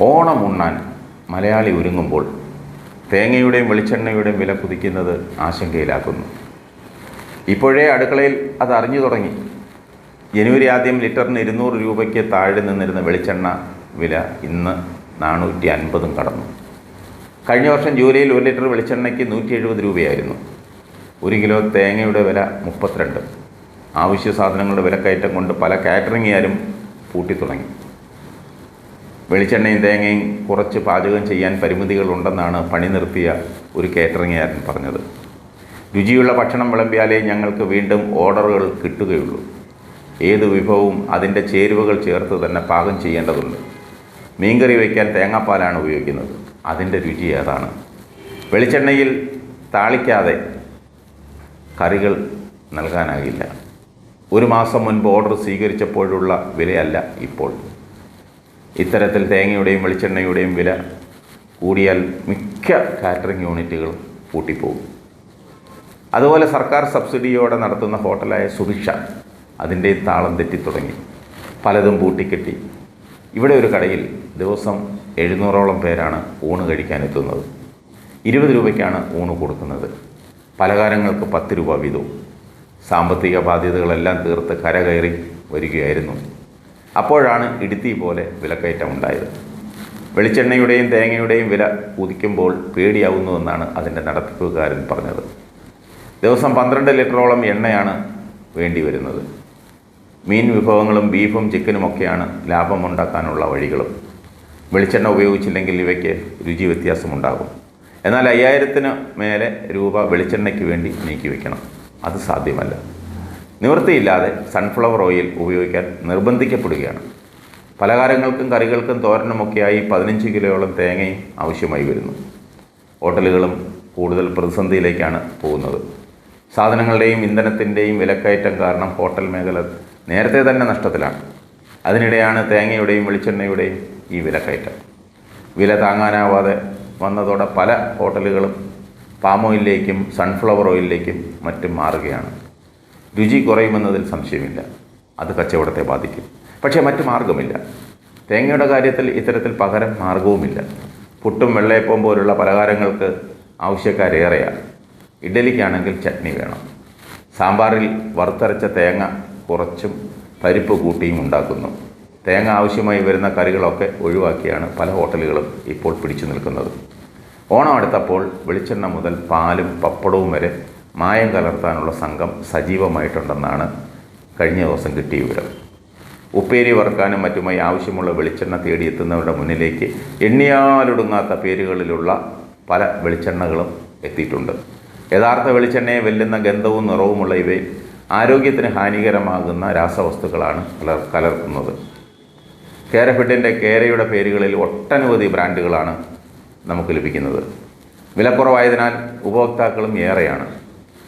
ഓണം ഉണ്ണാൻ മലയാളി ഒരുങ്ങുമ്പോൾ തേങ്ങയുടെയും വെളിച്ചെണ്ണയുടെയും വില കുതിക്കുന്നത് ആശങ്കയിലാക്കുന്നു. ഇപ്പോഴേ അടുക്കളയിൽ അത് അറിഞ്ഞു തുടങ്ങി. ജനുവരി ആദ്യം ലിറ്ററിന് ഇരുന്നൂറ് രൂപയ്ക്ക് താഴെ നിന്നിരുന്ന വെളിച്ചെണ്ണ വില ഇന്ന് നാനൂറ്റി അൻപതും കടന്നു. കഴിഞ്ഞ വർഷം ജൂലൈയിൽ ഒരു ലിറ്റർ വെളിച്ചെണ്ണയ്ക്ക് നൂറ്റി എഴുപത് രൂപയായിരുന്നു. ഒരു കിലോ തേങ്ങയുടെ വില മുപ്പത്തിരണ്ട്. ആവശ്യ സാധനങ്ങളുടെ വിലക്കയറ്റം കൊണ്ട് പല കാറ്ററിംഗുകാരും പൂട്ടിത്തുടങ്ങി. വെളിച്ചെണ്ണയും തേങ്ങയും കുറച്ച് പാചകം ചെയ്യാൻ പരിമിതികളുണ്ടെന്നാണ് പണി നിർത്തിയ ഒരു കേറ്ററിംഗുകാരൻ പറഞ്ഞത്. രുചിയുള്ള ഭക്ഷണം വിളമ്പിയാലേ ഞങ്ങൾക്ക് വീണ്ടും ഓർഡറുകൾ കിട്ടുകയുള്ളൂ. ഏത് വിഭവവും അതിന്റെ ചേരുവകൾ ചേർത്ത് തന്നെ പാകം ചെയ്യേണ്ടതുണ്ട്. മീൻകറി വയ്ക്കാൻ തേങ്ങാപ്പാലാണ് ഉപയോഗിക്കുന്നത്. അതിന്റെ രുചി ഏതാണ്? വെളിച്ചെണ്ണയിൽ താളിക്കാതെ കറികൾ നൽകാനാകില്ല. ഒരു മാസം മുൻപ് ഓർഡർ സ്വീകരിച്ചപ്പോഴുള്ള വിലയല്ല ഇപ്പോൾ. ഇത്തരത്തിൽ തേങ്ങയുടെയും വെളിച്ചെണ്ണയുടെയും വില കൂടിയാൽ മിക്ക കാറ്ററിംഗ് യൂണിറ്റുകളും പൂട്ടിപ്പോകും. അതുപോലെ സർക്കാർ സബ്സിഡിയോടെ നടത്തുന്ന ഹോട്ടലായ സുഭിക്ഷ അതിന്റെ താളം തെറ്റി തുടങ്ങി. പലതും പൂട്ടിക്കെട്ടി. ഇവിടെ ഒരു കടയിൽ ദിവസം എഴുന്നൂറോളം പേരാണ് ഊണ് കഴിക്കാൻ എത്തുന്നത്. ഇരുപത് രൂപയ്ക്കാണ് ഊണ് കൊടുക്കുന്നത്. പലഹാരങ്ങൾക്ക് പത്ത് രൂപ വീതവും. സാമ്പത്തിക ബാധ്യതകളെല്ലാം തീർത്ത് കരകയറി വരികയായിരുന്നു. അപ്പോഴാണ് ഇടുത്തി പോലെ വിലക്കയറ്റം ഉണ്ടായത്. വെളിച്ചെണ്ണയുടെയും തേങ്ങയുടെയും വില കുതിക്കുമ്പോൾ പേടിയാവുന്നുവെന്നാണ് അതിന്റെ നടത്തിപ്പുകാരൻ പറഞ്ഞത്. ദിവസം പന്ത്രണ്ട് ലിറ്ററോളം എണ്ണയാണ് വേണ്ടി വരുന്നത് മീൻ വിഭവങ്ങളും ബീഫും ചിക്കനുമൊക്കെയാണ് ലാഭമുണ്ടാക്കാനുള്ള വഴികളും. വെളിച്ചെണ്ണ ഉപയോഗിച്ചില്ലെങ്കിൽ ഇവയ്ക്ക് രുചി വ്യത്യാസമുണ്ടാകും എന്നാൽ അയ്യായിരത്തിന് മേലെ രൂപ വെളിച്ചെണ്ണയ്ക്ക് വേണ്ടി നീക്കി വയ്ക്കണം അത് സാധ്യമല്ല. നിവൃത്തിയില്ലാതെ സൺഫ്ലവർ ഓയിൽ ഉപയോഗിക്കാൻ നിർബന്ധിക്കപ്പെടുകയാണ്. പലഹാരങ്ങൾക്കും കറികൾക്കും തോരനുമൊക്കെയായി പതിനഞ്ച് കിലോയോളം തേങ്ങയും ആവശ്യമായി വരുന്നു. ഹോട്ടലുകളും കൂടുതൽ പ്രതിസന്ധിയിലേക്കാണ് പോകുന്നത്. സാധനങ്ങളുടെയും ഇന്ധനത്തിന്റെയും വിലക്കയറ്റം കാരണം ഹോട്ടൽ മേഖല നേരത്തെ തന്നെ നഷ്ടത്തിലാണ്. അതിനിടെയാണ് തേങ്ങയുടെയും വെളിച്ചെണ്ണയുടെയും ഈ വിലക്കയറ്റം. വില താങ്ങാനാവാതെ വന്നതോടെ പല ഹോട്ടലുകളും പാം ഓയിലിലേക്കും സൺഫ്ലവർ ഓയിലിലേക്കും മറ്റും മാറുകയാണ്. രുചി കുറയുമെന്നതിൽ സംശയമില്ല. അത് കച്ചവടത്തെ ബാധിക്കും. പക്ഷേ മറ്റു മാർഗമില്ല തേങ്ങയുടെ കാര്യത്തിൽ ഇത്തരത്തിൽ പകരം മാർഗവുമില്ല പുട്ടും വെള്ളയപ്പം പോലുള്ള പലഹാരങ്ങൾക്ക് ആവശ്യക്കാരേറെയാണ് ഇഡലിക്കാണെങ്കിൽ ചട്നി വേണം. സാമ്പാറിൽ വറുത്തരച്ച തേങ്ങ കുറച്ചും പരിപ്പ് കൂട്ടിയും ഉണ്ടാക്കുന്നു. തേങ്ങ ആവശ്യമായി വരുന്ന കറികളൊക്കെ ഒഴിവാക്കിയാണ് പല ഹോട്ടലുകളും ഇപ്പോൾ പിടിച്ചു നിൽക്കുന്നത്. ഓണം അടുത്തപ്പോൾ വെളിച്ചെണ്ണ മുതൽ പാലും പപ്പടവും വരെ മായം കലർത്താനുള്ള സംഘം സജീവമായിട്ടുണ്ടെന്നാണ് കഴിഞ്ഞ ദിവസം കിട്ടിയ വിവരം. ഉപ്പേരി വറുക്കാനും മറ്റുമായി ആവശ്യമുള്ള വെളിച്ചെണ്ണ തേടിയെത്തുന്നവരുടെ മുന്നിലേക്ക് എണ്ണിയാലൊടുങ്ങാത്ത പേരുകളിലുള്ള പല വെളിച്ചെണ്ണകളും എത്തിയിട്ടുണ്ട്. യഥാർത്ഥ വെളിച്ചെണ്ണയെ വെല്ലുന്ന ഗന്ധവും നിറവുമുള്ള ഇവയിൽ ആരോഗ്യത്തിന് ഹാനികരമാകുന്ന രാസവസ്തുക്കളാണ് കലർ കലർത്തുന്നത്. കേരഫിഡിന്റെ കേരയുടെ പേരുകളിൽ ഒട്ടനവധി ബ്രാൻഡുകളാണ് നമുക്ക് ലഭിക്കുന്നത്. വിലക്കുറവായതിനാൽ ഉപഭോക്താക്കളും ഏറെയാണ്.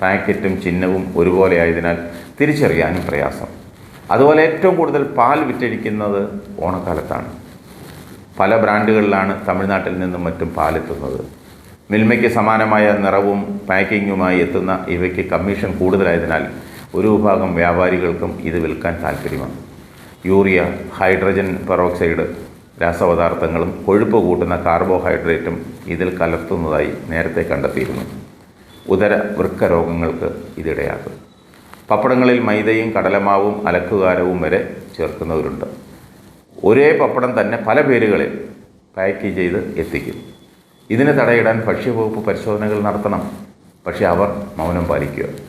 പാക്കറ്റും ചിഹ്നവും ഒരുപോലെ ആയതിനാൽ തിരിച്ചറിയാനും പ്രയാസം. അതുപോലെ ഏറ്റവും കൂടുതൽ പാൽ വിറ്റഴിക്കുന്നത് ഓണക്കാലത്താണ്. പല ബ്രാൻഡുകളിലാണ് തമിഴ്നാട്ടിൽ നിന്നും മറ്റും പാലെത്തുന്നത്. മിൽമയ്ക്ക് സമാനമായ നിറവും പാക്കിങ്ങുമായി എത്തുന്ന ഇവയ്ക്ക് കമ്മീഷൻ കൂടുതലായതിനാൽ ഒരു വിഭാഗം വ്യാപാരികൾക്കും ഇത് വിൽക്കാൻ താല്പര്യമാണ് യൂറിയ ഹൈഡ്രജൻ പെറോക്സൈഡ് രാസപദാർത്ഥങ്ങളും കൊഴുപ്പ് കൂട്ടുന്ന കാർബോഹൈഡ്രേറ്റും ഇതിൽ കലർത്തുന്നതായി നേരത്തെ കണ്ടെത്തിയിരുന്നു. ഉദര വൃക്ക രോഗങ്ങൾക്ക് ഇതിടയാക്കും. പപ്പടങ്ങളിൽ മൈദയും കടലമാവും അലക്കുകാരവും വരെ ചേർക്കുന്നവരുണ്ട്. ഒരേ പപ്പടം തന്നെ പല പേരുകളിൽ പാക്ക് ചെയ്ത് എത്തിക്കും. ഇതിന് തടയിടാൻ ഭക്ഷ്യവകുപ്പ് പരിശോധനകൾ നടത്തണം. പക്ഷേ അവർ മൗനം പാലിക്കുക.